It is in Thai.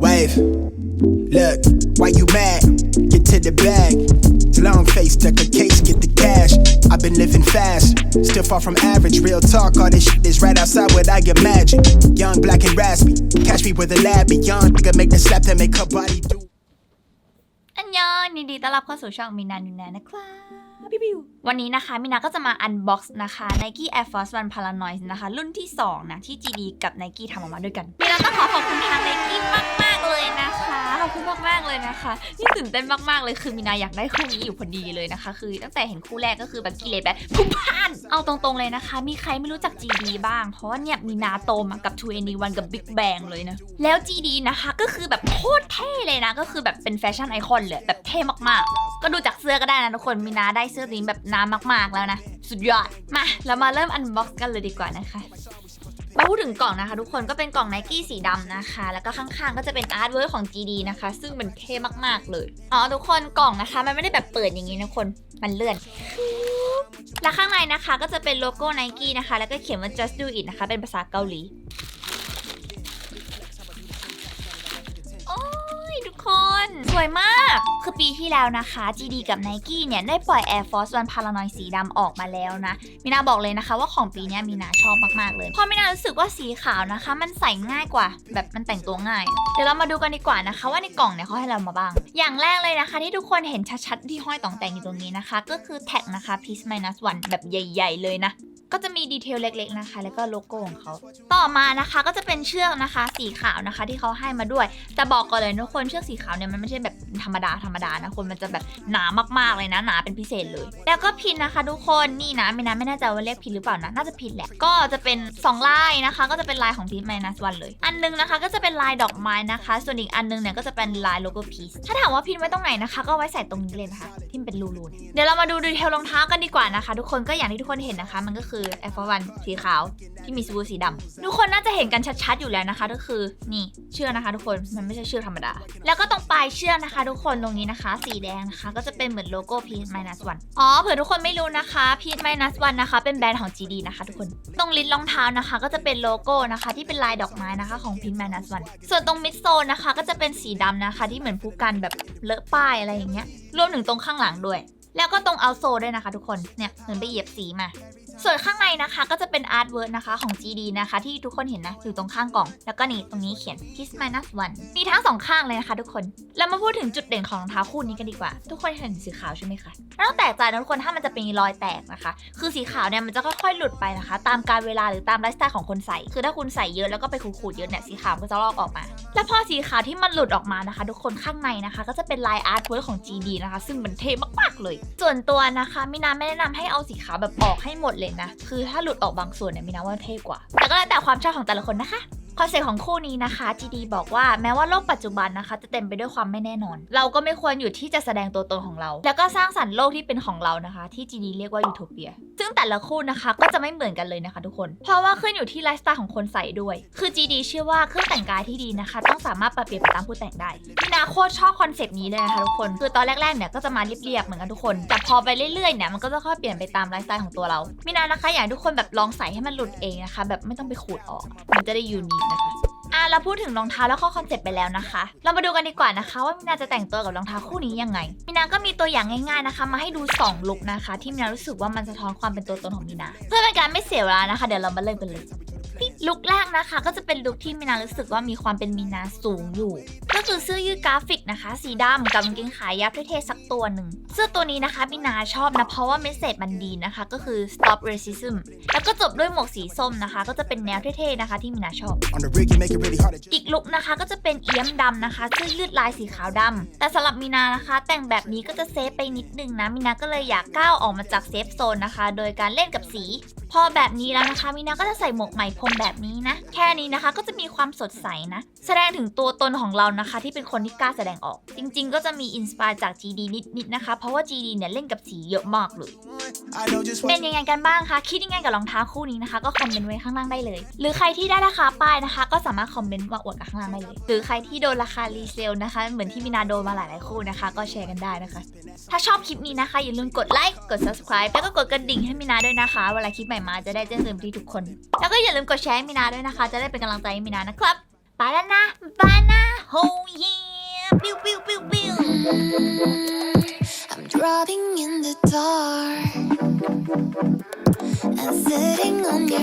Wave. Look, why you mad? Get to the bag. Long face, duck a case, get the cash. I've been living fast, still far from average. Real talk, all this shit is right outside what I imagine. Young, black, and raspy. Catch me with a lab beyond. Nigga make the slap that make her body do. อันยองยินดีต้อนรับเข้าสู่ช่องมินานูนานะครับพี่บิววันนี้นะคะมินาก็จะมาอันบ็อกซ์นะคะ Nike Air Force One Paranoid นะคะ รุ่นที่ 2 นะ ที่ GD กับ Nike ทำออกมาด้วยกันมินาต้องขอขอบคุณทาง Nike นะคะนี่ตื่นเต้นมากๆเลยคือมินาอยากได้คู่นี้อยู่พอดีเลยนะคะ คือตั้งแต่เห็นคู่แรกก็คือแบบกิเลสแบบพุ่งพ่านเอาตรงๆเลยนะคะ มีใครไม่รู้จัก GD บ้าง เพราะว่าเนี่ยมินาโตมากับ2 n 1กับ Big Bang เลยนะ แล้ว GD นะคะก็คือแบบโคตรเท่เลยนะ ก็คือแบบเป็นแฟชั่นไอคอนเลยแบบเท่มากๆ ก็ดูจากเสื้อก็ได้นะทุกคนมินาได้เสื้อนี้แบบนานมากๆแล้วนะ สุดยอดมาเรามาเริ่มอันบ็อกซ์กันเลยดีกว่านะคะ มาพูดถึงกล่องนะคะ ทุกคนก็เป็นกล่องไนกี้สีดำนะคะ แล้วก็ข้างๆก็จะเป็นอาร์ตเวิร์ของ GD นะคะ ซึ่งมันเท่มากๆเลย อ๋อทุกคนกล่องนะคะ มันไม่ได้แบบเปิดอย่างนี้นะคนมันเลื่อนและข้างในนะคะก็จะเป็นโลโก้ไนกี้นะคะ แล้วก็เขียนว่า just do it นะคะ เป็นภาษาเกาหลี สวยมาก คือปีที่แล้วนะคะ GD กับ Nike เนี่ย ได้ปล่อย Air Force One Paranoid สีดำออกมาแล้วนะ มินาบอกเลยนะคะว่าของปีนี้มินาชอบมากๆเลย เพราะมินารู้สึกว่าสีขาวนะคะ มันใส่ง่ายกว่า แบบมันแต่งตัวง่าย เดี๋ยวเรามาดูกันดีกว่านะคะ ว่าในกล่องเนี่ยเขาให้เรามาบ้าง อย่างแรกเลยนะคะ ที่ทุกคนเห็นชัดๆที่ห้อยต่องแต่งอยู่ตรงนี้นะคะ ก็คือแท็กนะคะ Peace Minus One แบบใหญ่ ๆ เลยนะ ก็จะมีดีเทลเล็กๆนะคะ แล้วก็โลโก้ของเขาต่อมานะคะก็จะเป็นเชือกนะคะ สีขาวนะคะ ที่เขาให้มาด้วย แต่บอกก่อนเลยทุกคนเชือกสีขาวเนี่ยมันไม่ใช่แบบธรรมดาธรรมดานะคนมันจะแบบหนามากๆเลยนะหนาเป็นพิเศษเลย แล้วก็พินนะคะทุกคนนี่นะไม่นะไม่แน่ใจว่าเรียกพินหรือเปล่านะน่าจะพินแหละก็จะเป็น2ลายนะคะ ก็จะเป็นลายของพีชไมนัสวันเลย อันหนึงนะคะก็จะเป็นลายดอกไม้นะคะ ส่วนอีกอันหนึงเนี่ยก็จะเป็นลายโลโก้พีชถ้าถามว่าพินไว้ตรงไหนนะคะ ก็ไว้ใส่ตรงนี้เลยนะคะที่เป็นรูๆเนี่ยเดี๋ยวเรามาดูดีเทลรองเท้ากันดีกว่านะคะ ทุกคนก็อย่างที่ทุกคนเห็นนะคะ มันก็คือ Air Force One สีขาวที่มีสบู่สีดำทุกคนน่าจะเห็นกันชัดๆอยู่แล้วนะคะ ก็คือนี่เชือกนะคะ ทุกคนมันไม่ใช่เชือกธรรมดา แล้วก็ตรงปลายเชือกนะคะ ทุกคนตรงนี้นะคะ สีแดงนะคะ ก็จะเป็นเหมือนโลโก้ Peace Minus One อ๋อเผื่อทุกคนไม่รู้นะคะ Peace Minus One นะคะ เป็นแบรนด์ของ GD นะคะ ทุกคนตรงลิ้นรองเท้านะคะ ก็จะเป็นโลโก้นะคะ ที่เป็นลายดอกไม้นะคะของ Peace Minus One ส่วนตรงมิดโซนนะคะก็จะเป็นสีดำนะคะ ที่เหมือนผู้กันแบบเลอะป้ายอะไรอย่างเงี้ยรวมถึงตรงข้างหลังด้วยแล้วก็ตรงเอาโซด้วยนะคะทุกคน เนี่ยเหมือนไปเหยียบสีมา ส่วนข้างในนะคะก็จะเป็นอาร์ตเวิร์ดนะคะของ GD นะคะ ที่ทุกคนเห็นนะอยู่ตรงข้างกล่อง แล้วก็นี่ตรงนี้เขียน kiss minus one มีทั้งสองข้างเลยนะคะทุกคน แล้วมาพูดถึงจุดเด่นของรองเท้าคู่นี้กันดีกว่า ทุกคนเห็นสีขาวใช่ไหมคะไม่ต้องแตกใจนะทุกคนถ้ามันจะเป็นรอยแตกนะคะ คือสีขาวเนี่ยมันจะค่อยๆหลุดไปนะคะ ตามการเวลาหรือตามไลฟ์สไตล์ของคนใส่ คือถ้าคุณใส่เยอะแล้วก็ไปขูดๆเยอะเนี่ยสีขาวก็จะลอกออกมา แล้วพอสีขาวที่มันหลุดออกมานะคะ ทุกคนข้างในนะคะ ก็จะเป็นลายอาร์ตเวิร์ดของ GD นะคะ ซึ่งมันเท่มากๆเลย ส่วนตัวนะคะมินาไม่แนะนำให้เอาสีขาวแบบออกให้หมดเลยนะ คือถ้าหลุดออกบางส่วนเนี่ยมีน้ำว่าเท่กว่า แต่ก็แล้วแต่ความชอบของแต่ละคนนะคะ อนเซ็ปต์ของคู่นี้นะคะ GD บอกว่าแม้ว่าโลกปัจจุบันนะคะ จะเต็มไปด้วยความไม่แน่นอน เราก็ไม่ควรอยู่ที่จะแสดงตัวตนของเรา แล้วก็สร้างสรรค์โลกที่เป็นของเรานะคะ ที่ GD เรียกว่ายูโทเปีย ซึ่งแต่ละคู่นะคะก็จะไม่เหมือนกันเลยนะคะทุกคน เพราะว่าขึ้นอยู่ที่ไลฟ์สไตล์ของคนใส่ด้วย คือ GD เชื่อว่าเครื่องแต่งกายที่ดีนะคะ ต้องสามารถปรับเปลี่ยนไปตามผู้แต่งได้พี่นาโคตรชอบคอนเซปต์นี้เลยนะคะทุกคน คือตอนแรกๆเนี่ยก็จะมาเรียบๆเหมือนกันทุกคนแต่พอไปเรื่อยๆเนี่ยมันก็จะค่อยเปลี่ยนไปตามไลฟ์สไตล์ของตัวเรามินานะคะอยากทุกคนแบบลองใส่ให้มันหลุดเองนะคะ แบบไม่ต้องไปขูดออก มันจะได้ยูนิคนะคะอะเราพูดถึงรองเท้าแล้วข้อคอนเซ็ปต์ไปแล้วนะคะ เรามาดูกันดีกว่านะคะ ว่ามินาจะแต่งตัวกับรองเท้าคู่นี้ยังไง มินาก็มีตัวอย่างง่ายๆนะคะ มาให้ดู2ลุคนะคะ ที่มินารู้สึกว่ามันสะท้อนความเป็นตัวตนของมินา เพื่อเป็นการไม่เสียเวลานะคะ เดี๋ยวเรามาเริ่มกันเลย ลุคแรกนะคะ ก็จะเป็นลุคที่มินารู้สึกว่ามีความเป็นมินาสูงอยู่ ก็คือเสื้อยืดกราฟิกนะคะ สีดำกับกางเกงขายาวเท่ๆสักตัวหนึ่ง เสื้อตัวนี้นะคะมินาชอบนะ เพราะว่าเมสเซจมันดีนะคะ ก็คือ stop racism แล้วก็จบด้วยหมวกสีส้มนะคะ ก็จะเป็นแนวเท่ๆนะคะ ที่มินาชอบ On the rig, you make it really hard to อีกลุกนะคะก็จะเป็นเอี้ยมดำนะคะเสื้อยืดลายสีขาวดำแต่สำหรับมีนานะคะ แต่งแบบนี้ก็จะเซฟไปนิดนึงนะมีนาก็เลยอยากก้าวออกมาจากเซฟโซนนะคะ โดยการเล่นกับสี พอแบบนี้แล้วนะคะมีนาก็จะใส่หมวกไหมพรมแบบนี้นะ แค่นี้นะคะก็จะมีความสดใสนะ แสดงถึงตัวตนของเรานะคะ ที่เป็นคนที่กล้าแสดงออก จริง ๆ ก็จะมีอินสปายจาก GD นิดๆนะคะ เพราะว่า GD เนี่ยเล่นกับสีเยอะมากเลย เป็นยังไงกันบ้างคะ คิดยังไงกับรองเท้าคู่นี้นะคะ ก็คอมเมนต์ไว้ข้างล่างได้เลย หรือใครที่ได้ราคาป้ายนะคะ ก็สามารถคอมเมนต์มาอวดกับข้างล่างได้เลย หรือใครที่โดนราคารีเซลนะคะ เหมือนที่มินาโดนมาหลายๆคู่นะคะ ก็แชร์กันได้นะคะ ถ้าชอบคลิปนี้นะคะอย่าลืมกดไลค์ กด subscribe แล้วก็กดกระดิ่งให้มินาด้วยนะคะ เวลาคลิปใหม่มาจะได้แจ้งเตือนไปที่ทุกคน แล้วก็อย่าลืมกดแชร์ให้มินาด้วยนะคะ จะได้เป็นกำลังใจให้มินานะครับไปแล้วนะบายนะโฮเย่ปิ้วปิ้วปิ้วปิ้ว I'm driving in the dark and sitting on your